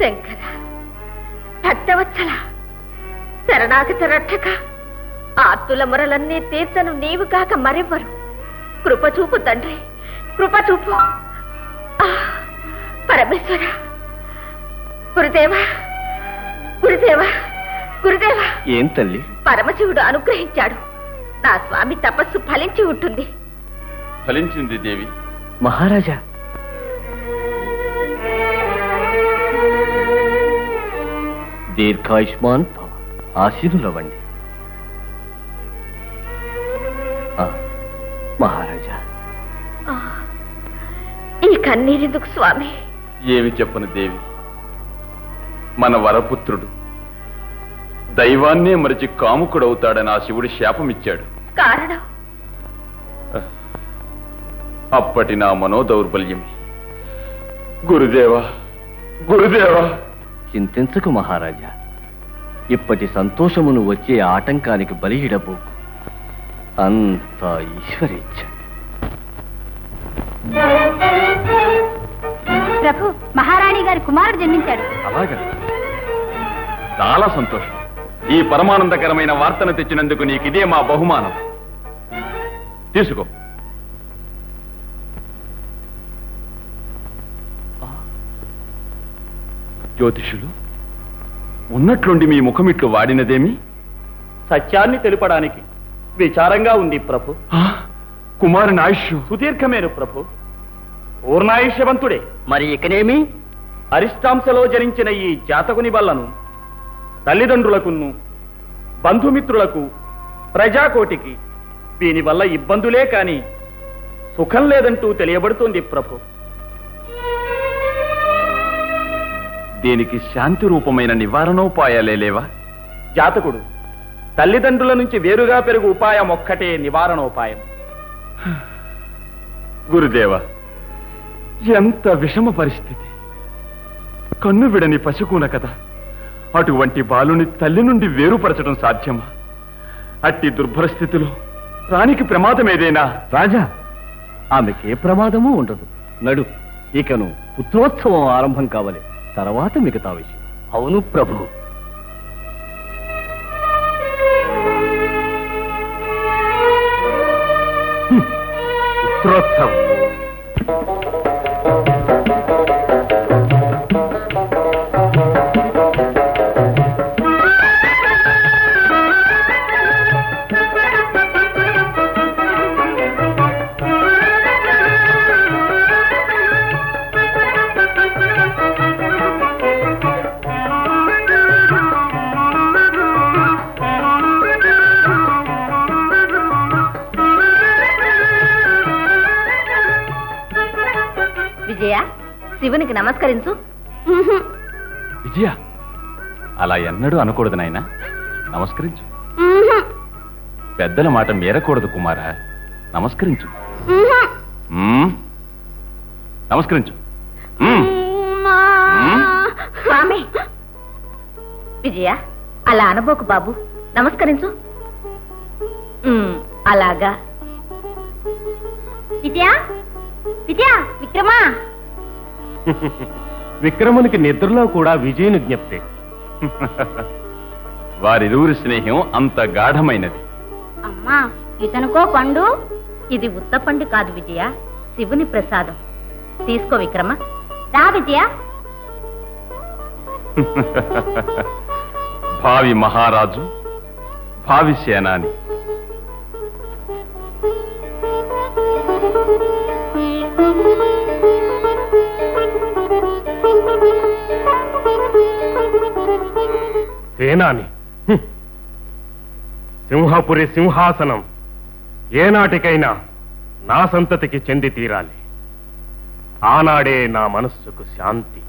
శంకర భక్తవత్సల శరణాగత రక్షక ఆర్తుల మొరలన్నీ తీర్చను నీవు కాక మరెవ్వరు. కృపచూపు తండ్రి కృపచూపు. పరమేశ్వర గురుదేవా గురుదేవా గురుదేవా. ఏం తల్లి? పరమశివుడు అనుగ్రహించాడు. నా స్వామి తపస్సు ఫలించి ఉంటుంది. ఫలించింది దేవి. మహారాజా దీర్ఘాయుష్మాన్ భవ. ఆశీనులవ్వండి ఆ, మహారాజా. ఈ కన్నీరెందుకు స్వామి? ఏమి చెప్పను దేవి. మన వరపుత్రుడు దైవాన్నే మరిచి కాముకుడవుతాడని ఆ శివుడు శాపమిచ్చాడు. కారణం? అప్పటి నా మనోదౌర్బల్యమే. గురుదేవా గురుదేవా! చింతించకు మహారాజా. ఇప్పటి సంతోషమును వచ్చే ఆటంకానికి బలిహిడబోకు అంతా ఈశ్వరేచ్ఛ. ప్రభు మహారాణి గారి కుమారుడు జన్మించాడు. అలాగా. చాలా సంతోషం. ఈ పరమానందకరమైన వార్తను తెచ్చినందుకు నీకు ఇదే మా బహుమానం. తీసుకో. జ్యోతిషులు ఉన్నట్లుండి మీ ముఖమిట్లు వాడినదేమి? సత్యాన్ని తెలుపడానికి విచారంగా ఉంది ప్రభు. ఆ, కుమారుని ఆయుష్. సుదీర్ఘమేను ప్రభు. పూర్ణాయుష్యవంతుడే. మరి ఇకనేమి? అరిష్టాంశలో జనించిన ఈ జాతకుని వల్లను తల్లిదండ్రులకును బంధుమిత్రులకు ప్రజాకోటికి దీనివల్ల ఇబ్బందులే కాని సుఖం లేదంటూ తెలియబడుతోంది ప్రభు. దీనికి శాంతి రూపమైన నివారణోపాయాలే లేవా? జాతకుడు తల్లిదండ్రుల నుంచి వేరుగా పెరుగు ఉపాయం ఒక్కటే నివారణోపాయం. గురుదేవ ఎంత విషమ పరిస్థితి. కన్ను విడని పశుకూన కదా అటువంటి బాలుని తల్లి నుండి వేరుపరచడం సాధ్యమా? అట్టి దుర్భర స్థితిలో రాణికి ప్రమాదం ఏదైనా? రాజా ఆమెకే ప్రమాదము ఉండదు. నడు ఇకను పుత్రోత్సవం ఆరంభం కావాలి. తర్వాత మిగతా విషయం. అవును ప్రభు. పుత్రోత్సవం శివునికి నమస్కరించు. విజయ అలా ఎన్నడూ అనకూడదు నాయనా. నమస్కరించు. పెద్దల మాట మీరకూడదు కుమారా. నమస్కరించు. నమస్కరించు. స్వామి. విజయ అలా అనబోకు బాబు. నమస్కరించు. అలాగా. విజయ విజయ విక్రమా. విక్రమునికి నిద్రలో కూడా విజయుని జ్ఞప్తే. వారిరువురి స్నేహం అంత గాఢమైనది. అమ్మా ఇతనుకో పండు. ఇది ఉత్త పండు కాదు విజయ శివుని ప్రసాదం. తీసుకో విక్రమ. రా విజయ. భావి మహారాజు భావి సేనాని. సేనాని. సింహపురి సింహాసనం ఏనాటికైనా నా సంతతికి చెంది తీరాలి. ఆనాడే నా మనస్సుకు శాంతి.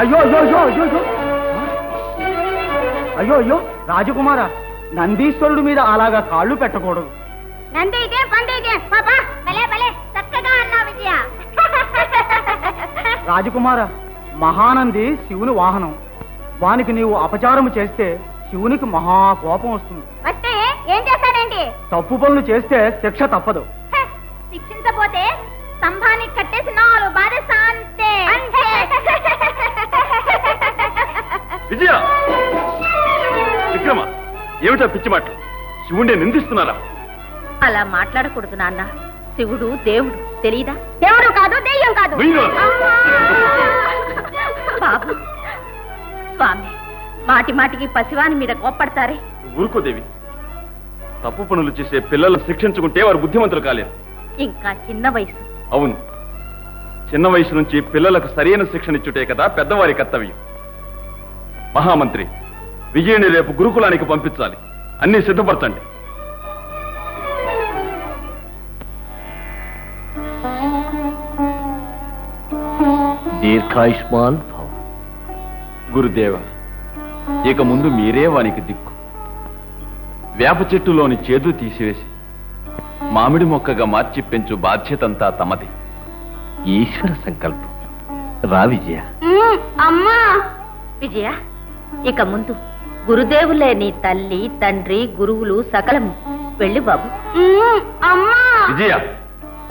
అయ్యో అయ్యో అయ్యో అయ్యో అయ్యో. అయ్యో అయ్యో రాజకుమార నందీశ్వరుడి మీద అలాగా కాళ్ళు పెట్టకూడదు. నంది ఇదే పండు ఇదే పాపా. రాజకుమార మహానంది శివుని వాహనం. వానికి నీవు అపచారము చేస్తే శివునికి మహా కోపం వస్తుంది. వస్తే ఏం చేస్తాడండి తప్పు పనులు చేస్తే శిక్ష తప్పదు. శిక్షించపోతే స్తంభానికి కట్టేసి నాలుగు అంతే. విజయ! విక్రమ ఏమిటా పిచ్చి మాటలు? శివుణ్ణి నిందిస్తున్నారా? అలా మాట్లాడకూడదు నాన్న. శివుడు దేవుడు. తెలీదా? దేవుడు కాదు దెయ్యం కాదు. వీరు. బాబు స్వామి మాటి మాటికి పసివాని మీద కోప్పడతారే. ఊరుకోదేవి. తప్పు పనులు చేసే పిల్లలు శిక్షించుకుంటే వారు బుద్ధిమంతులు కాలేరు. ఇంకా చిన్న వయసు. అవును. చిన్న వయసు నుంచి పిల్లలకు సరైన శిక్షణ ఇచ్చుటే కదా పెద్దవారి కర్తవ్యం. మహామంత్రి విజయుని రేపు గురుకులానికి పంపించాలి. అన్ని సిద్ధపరచండి. దీర్ఘాయుష్మాన్ భవ గురుదేవ ఇక ముందు మీరే వానికి దిక్కు. వేప చెట్టులోని చేదు తీసివేసి మామిడి మొక్కగా మార్చి పెంచు బాధ్యతంతా తమది. ఈశ్వర సంకల్పం. రా విజయ. అమ్మా! విజయ ఇక ముందు గురుదేవులే నీ తల్లి తండ్రి గురువులు సకలము వెళ్ళి బాబు. అమ్మా! విజయ!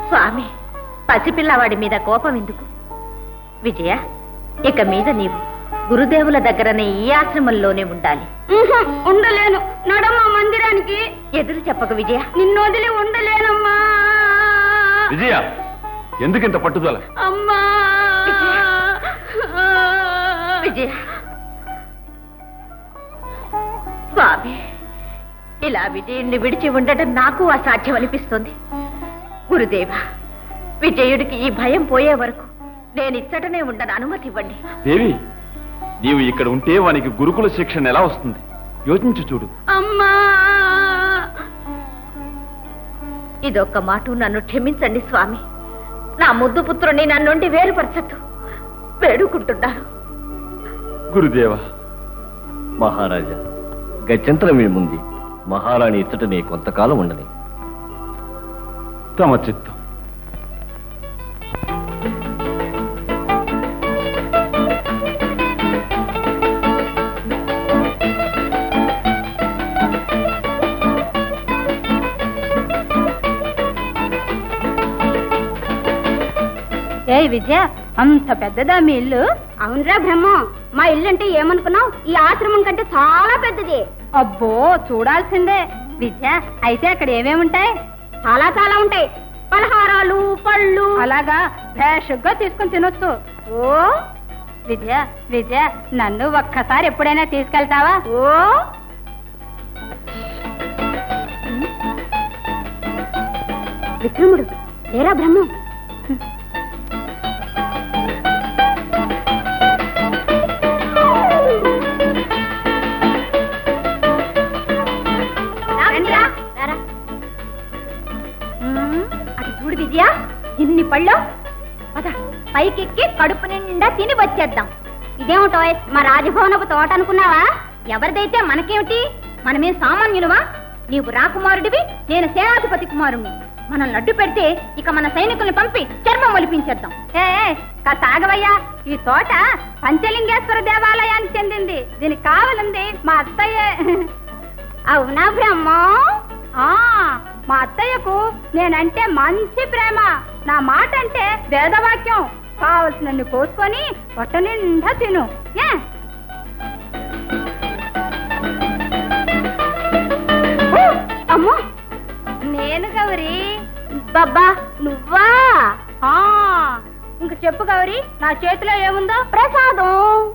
స్వామి పసిపిల్లవాడి మీద కోపం ఎందుకు? విజయ ఇక మీద నీవు గురుదేవుల దగ్గరనే ఈ ఆశ్రమంలోనే ఉండాలి. ఉండలేను. నడమ్మ మందిరానికి. ఎదురు చెప్పక విజయ. నిన్ను వదిలి ఉండలేనమ్మా. విజయ ఎందుకింత పట్టుదల? అమ్మా. విజయ స్వామి ఇలా విజయుణ్ణి విడిచి ఉండటం నాకు అసాధ్యం అనిపిస్తుంది గురుదేవ విజయుడికి ఈ భయం పోయే వరకు నేను ఇచ్చటనే ఉండను అనుమతి ఇవ్వండి. దేవి నీవు ఇక్కడ ఉంటే వానికి గురుకుల శిక్షణ ఎలా వస్తుంది? యోచించి చూడు. అమ్మా! ఇదొక్క మాట నన్ను క్షమించండి స్వామి. నా ముద్దు పుత్రుని నన్నుండి వేరుపరచద్దు. వేడుకుంటున్నాను. గురుదేవ మహారాజా గత్యంతరం ఏముంది? మహారాణి ఇచ్చటనే కొంతకాలం ఉండని. తమ చిత్తం. విజయ అంత పెద్దదా మీ ఇల్లు? అవునరా బ్రహ్మ మా ఇల్లు అంటే ఏమనుకున్నావు? ఈ ఆశ్రమం కంటే చాలా పెద్దది. అబ్బో చూడాల్సిందే. విజయ అయితే అక్కడ ఏమేమి ఉంటాయి? చాలా చాలా ఉంటాయి. పలహారాలు పళ్ళు. అలాగా భేషగ్గా తీసుకుని తినొచ్చు. ఓ? విజయ విజయ నన్ను ఒక్కసారి ఎప్పుడైనా తీసుకెళ్తావా? ఓ? విక్రముడు లేరా బ్రహ్మం? ఇన్ని పళ్ళు? పద పైకెక్కి కడుపు నిండా తిని వచ్చేద్దాం. ఇదేమిటో మా రాజభవనపు తోట అనుకున్నావా? ఎవరిదైతే మనకేమిటి? మనమే సామాన్యులమా? నీవు రాకుమారుడివి నేను సేనాధిపతి కుమారుణ్ణి. మనం లడ్డు పెడితే ఇక మన సైనికుల్ని పంపి చర్మం ఒలిపించేద్దాం. ఏ సాగవయ్యా ఈ తోట పంచలింగేశ్వర దేవాలయానికి చెందింది. దీనికి కావాలంది మా అత్తయ్యే. అవునా బ్రహ్మ? ఆ మా అత్తయ్యకు నేనంటే మంచి ప్రేమ. నా మాట అంటే వేదవాక్యం. కావలసినన్ని కోసుకొని పొట్ట నిండా తిను. ఏ? అమ్మో! నేను గౌరీ. బాబా నువ్వా? ఆ. ఇంక చెప్పు గౌరీ నా చేతిలో ఏముందో? ప్రసాదం.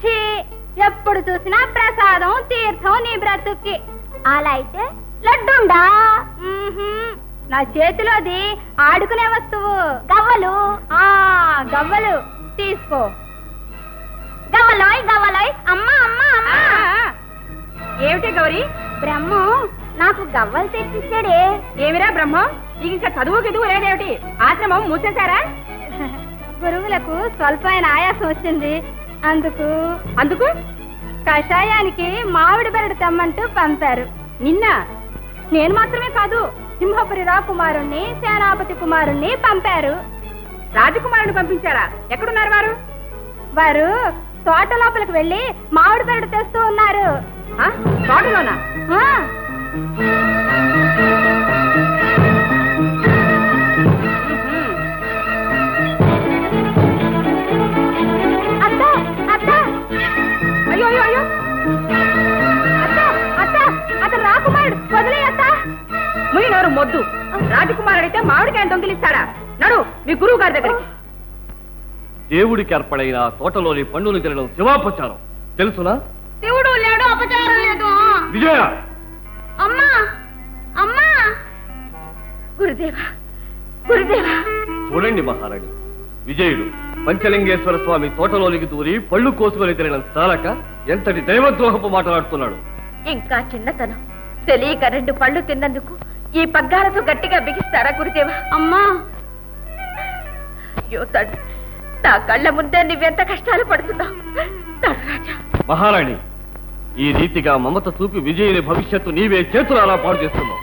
ఛీ! ఎప్పుడు చూసినా ప్రసాదం తీర్థం నీ బ్రతుక్కి. అలా అయితే లడ్డుండా నా చేతిలోది ఆడుకునే వస్తువు. గవ్వలు. ఆ గవ్వలు. తీసుకో. గవ్వలోయ్ గవ్వలోయ్. అమ్మా అమ్మా అమ్మా. ఏమిటి గౌరీ? బ్రహ్మ నాకు గవ్వలు తెచ్చిచ్చాడే. ఏమిరా బ్రహ్మ? నీకు ఇంకా చదువు గిదువు లేదేమిటి? ఆశ్రమం మూసేశారా? గురువులకు స్వల్పమైన ఆయాసం వచ్చింది. అందుకు అందుకు? కషాయానికి మామిడి బెరడు తెమ్మంటూ పంపారు. నిన్న నేను మాత్రమే కాదు సింహపురి రాకుమారుణ్ణి సేనాపతి కుమారుణ్ణి పంపారు. రాజకుమారుని పంపించారా? ఎక్కడున్నారు వారు? వారు తోట లోపలికి వెళ్ళి మామిడి బెరడు తెస్తూ ఉన్నారు. తోటలోనా? మామిడికాయలు దొంగిలిస్తాడా? నడు మీ గురువు గారి దగ్గరికి. దేవుడికి అర్పణైన తోటలోని పండులు తినడం శివాపచారం. తెలుసునా? శివుడు లేడు అపచారం లేదు. విజయ! అమ్మా అమ్మా! గురుదేవా గురుదేవా. చూడండి మహారాణి విజయుడు పంచలింగేశ్వర స్వామి తోటలోనికి దూరి పళ్ళు కోసుకొని తినడం చాలక ఎంతటి దైవద్రోహపు మాట్లాడుతున్నాడు ఇంకా చిన్నతనం. తెలియక రెండు పళ్ళు తిన్నందుకు ఈ పగ్గాలతో గట్టిగా బిగిస్తారా గురుదేవా? అమ్మా! అయ్యో నా కళ్ళ ముందే నువ్వెంత కష్టాలు పడుతున్నావు? రాజా. మహారాణి ఈ రీతిగా మమత చూపి విజయుని భవిష్యత్తు నీవే చేతులారా పాడు చేస్తున్నావు.